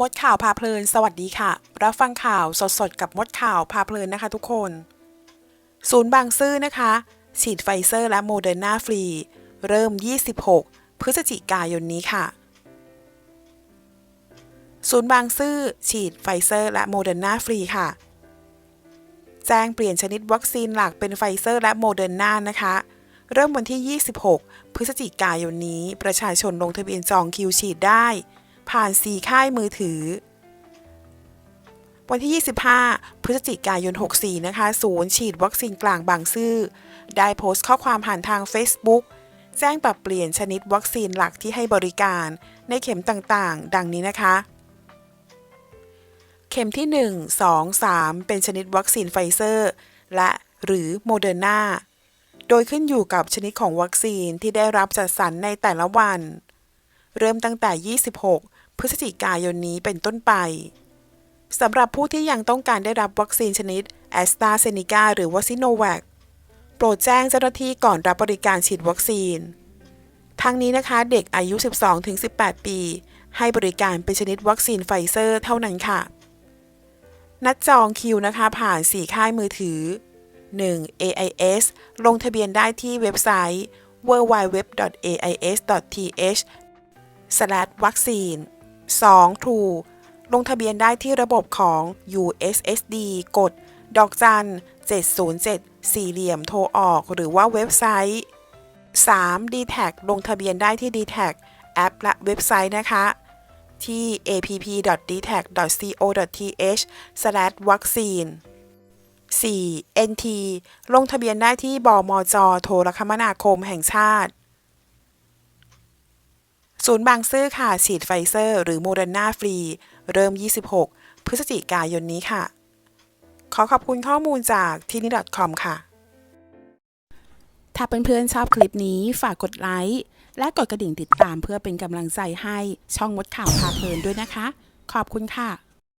มดข่าวพาเพลิน สวัสดีค่ะ รับฟังข่าวสดๆ กับมดข่าวพาเพลินนะคะทุกคน ศูนย์บางซื่อนะคะ ฉีดไฟเซอร์และโมเดอร์นาฟรี เริ่ม 26 พฤศจิกายนนี้ค่ะ ศูนย์บางซื่อฉีดไฟเซอร์และโมเดอร์นาฟรีค่ะ แจ้งเปลี่ยนชนิดวัคซีนหลักเป็นไฟเซอร์และโมเดอร์นานะคะ เริ่มวันที่ 26 พฤศจิกายนนี้ ประชาชนลงทะเบียนจองคิวฉีดได้ ผ่าน 4 ค่ายมือถือ วันที่ 25 พฤศจิกายน 64 นะคะ ศูนย์ฉีดวัคซีนกลางบางซื่อ ได้โพสต์ข้อความผ่านทาง Facebook แจ้งปรับเปลี่ยนชนิดวัคซีนหลักที่ให้บริการ ในเข็มต่างๆ ดังนี้นะคะ เข็มที่ 1 2 3 เป็นชนิดวัคซีนไฟเซอร์ และหรือโมเดอร์นาโดยขึ้นอยู่กับชนิดของวัคซีนที่ได้รับจัดสรรในแต่ละวัน เริ่มตั้งแต่ 26 พฤศจิกายนนี้เป็นต้นไปสำหรับผู้ที่ยังต้องการได้รับวัคซีนชนิดแอสตราเซเนกาหรือว่าซิโนแวคโปรดแจ้งเจ้าหน้าที่ก่อนรับบริการฉีดวัคซีน ทั้งนี้นะคะเด็กอายุ 12-18 ปี ให้บริการเป็นชนิดวัคซีนไฟเซอร์เท่านั้นค่ะ นัดจองคิวนะคะผ่าน 4 ค่ายมือถือ 1. AIS ลงทะเบียนได้ที่เว็บไซต์ www.ais.th วัคซีน 2. True ลงทะเบียนได้ที่ระบบของ USSD กด ดอกจัน 707 สี่เหลี่ยมโทรออกหรือว่าเว็บไซต์ 3. d t a c ลงทะเบียนได้ที่ d t a c แอปและเว็บไซต์นะคะ ที่ app.dtac.co.th วัคซีน 4. NT ลงทะเบียนได้ที่บมจ โทรคมนาคมแห่งชาติ ศูนย์บางซื่อค่ะ ฉีดไฟเซอร์ หรือโมเดอร์นาฟรี เริ่ม 26 พฤศจิกายนนี้ค่ะ ขอขอบคุณข้อมูลจากที่นี่ .com ค่ะ ถ้าเพื่อนๆชอบคลิปนี้ฝากกดไลค์และกดกระดิ่งติดตามเพื่อเป็นกำลังใจให้ช่องมดข่าวพาเพลินด้วยนะคะ ขอบคุณค่ะ